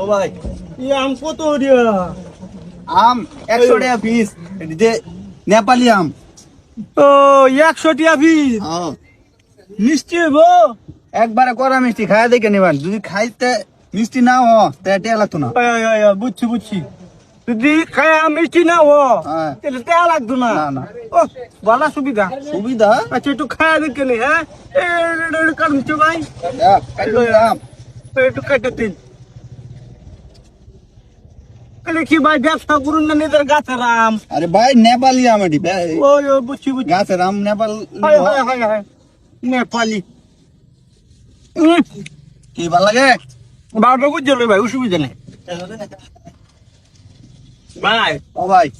ও ভাই। ই আম কত আম একশো টাকা পিস যে নেপালি আম। ও একশো পিস। মিষ্টি গো একবারে করা মিষ্টি খায় দেখে নেবেন। যদি খাইতে মিষ্টি না হ তাহলে টেয়া লাগতো না। বুঝছি বুঝছি। যদি খায়া মিষ্টি না ও হ্যাঁ। তাহলে লাগতো না। ও ভালো সুবিধা। সুবিধা? আচ্ছা একটু খায়া দেখে নে হ্যাঁ। ভাই? কাইটো দাম। একটু কেটে দিন। কি ভাই ব্যবসা করুন না নিজের গাছের আম? আরে ভাই নেপালি আম এটি বে- ওই ওই বুঝছি বুঝছি। গাছের আম নেপাল নেপালি। কি ভালো লাগে? বারোটা বুঝছে ভাই অসুবিধা নেই। ভাই। ও ভাই।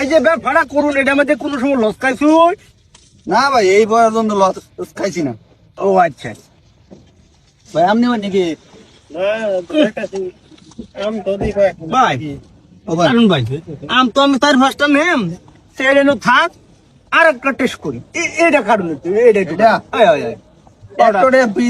এই যে ব্যবসাটা করুন এটা মধ্যে কোনো সময় লস খাইছু? না ভাই এই পর্যন্ত লস খাইছি না। ও আচ্ছা। ভাই আপনি মানে কি ভাই কারণ ভাই। আম তো আমি তার ফার্স্টটা নেম। সেটা থাক আর একটা টেস্ট করি। এ- এটা কারণ এটা?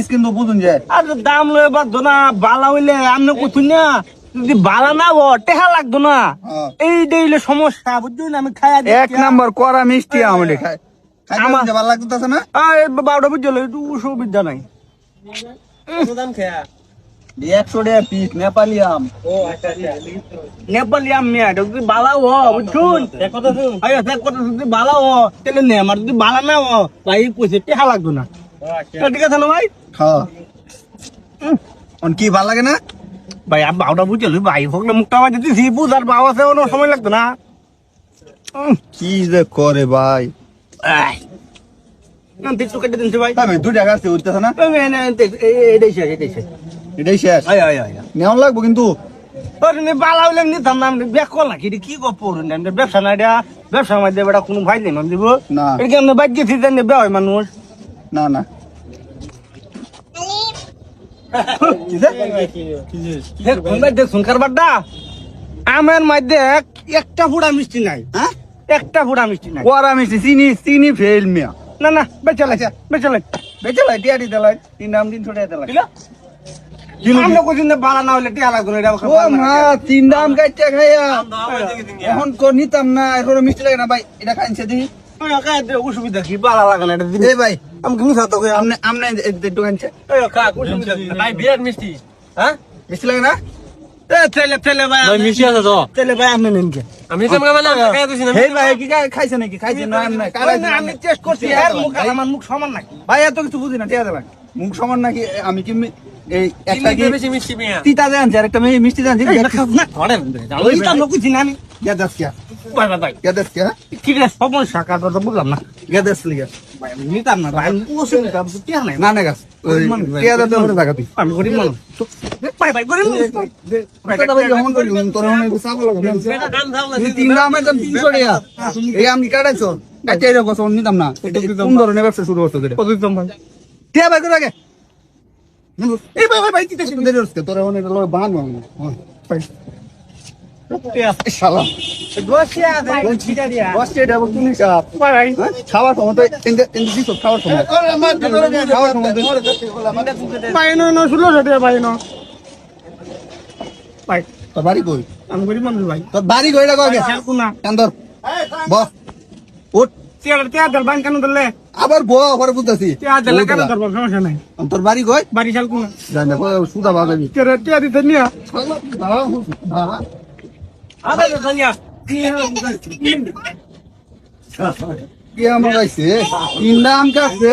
কিন্তু বুঝুন যায়। আর দাম লয়ে বাধ্য না বালা হইলে আমনে কুথুন না যদি বালা না ও টেহা লাগতো না। হ্যাঁ। এই সমস্যা বুঝছ না? আমি খায়া এক নাম্বার করা মিষ্টি আম এটি খাই আমার- ভালো লাগতেছে না? বারোটা বুঝছ একটু সুবিধা নাই। একশো টাকা পিস নেপালি আম। নেপালি আমি এটা যদি বালা ও বুঝছুন? আরে দেখ কথা যদি বালা ও তাহলে নে আমার যদি বালা না ও ভাই টেহা না। ঠিক আছে না ভাই? হ্যাঁ কি ভালো লাগে না? ভাই আমি বারোটা বুঝছ ভাই হোক না মুখটা আমার যদি সি বুঝ আর বাবা কোনো সময় লাগতো না। কি যে করে ভাই? আই। কেটে দিন ভাই। আমি দু টাকা আছে উঠতেছে না? এই, এই, এই, এই, এই, এটাই শেষ এটাই শেষ। এটাই শেষ? আয় আয় আয় নেওয়া লাগবো কিন্তু। নিতাম না আমি করলাম কি কি গপ পড়ুন ব্যবসা না এটা। ব্যবসার মধ্যে বেটা কোনো ভাই নেই মানে দিব না। এটা আমরা বাইক গেছি জানি বে মানুষ? না না। দেখুন ভাই দেখুন আমার মধ্যে এক- একটা ফুড়া মিষ্টি নাই। হ্যাঁ? একটা ফুড়া মিষ্টি নাই। মিষ্টি চিনি চিনি ফেল মিয়া। না না বেচা লাগছে বেচা লাগ বেচে লাই টিয়া দিতে লাই তিন দাম তিনশো টাকা দিতে লাগে না ভাই এটা খাইছে দি ওই কাজ অসুবিধা কি? বালা লাগে এটা ভাই আমি কি মিশা তো কই আমনে আমনে বিরাট মিষ্টি। হ্যাঁ? মিষ্টি লাগে না? তেলে তেলে ভাই ভাই মিষ্টি আছে তো তেলে ভাই আপনি নিন আমি তো মানে আমি খাই না হে ভাই কি খাইছে নাকি খাইছে না আমি না আমি টেস্ট করছি আর মুখ আমার মুখ সমান নাকি ভাই এত কিছু বুঝি না ঠিক আছে মুখ সমান নাকি আমি কি এই একটা কি বেশি মিষ্টি মিয়া তিতা একটা মিষ্টি না না আমি যা আমি নিতাম না ভাই নিতাম না কোন ধরনের ব্যবসা শুরু করছ রে প্রতিদম ভাই টিয়া ভাই করে ভাই ভাই ভাই কি দেখছিস তোর হনে লয় বান ভাই শালা খাবার সময় তো ইন ইন দিস খাবার সময় খাবার সময় ভাই নো নো শুলো রে ভাই তোর বাড়ি কই আমি গরিব মানুষ ভাই তোর বাড়ি কই খেলকু না কান্দর বস উঠ আবার ব আবার বুঝতাছি তোর বাড়ি কই বাড়ি খেলকু না সুদা বাজাবি দিতে নিয়া আদা দলিয়া কি আমার গাইছে তিন দাম কাছে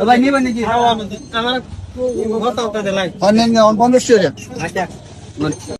ভাই নিবেন নাকি আমার অনেক অন পনেরোশো আচ্ছা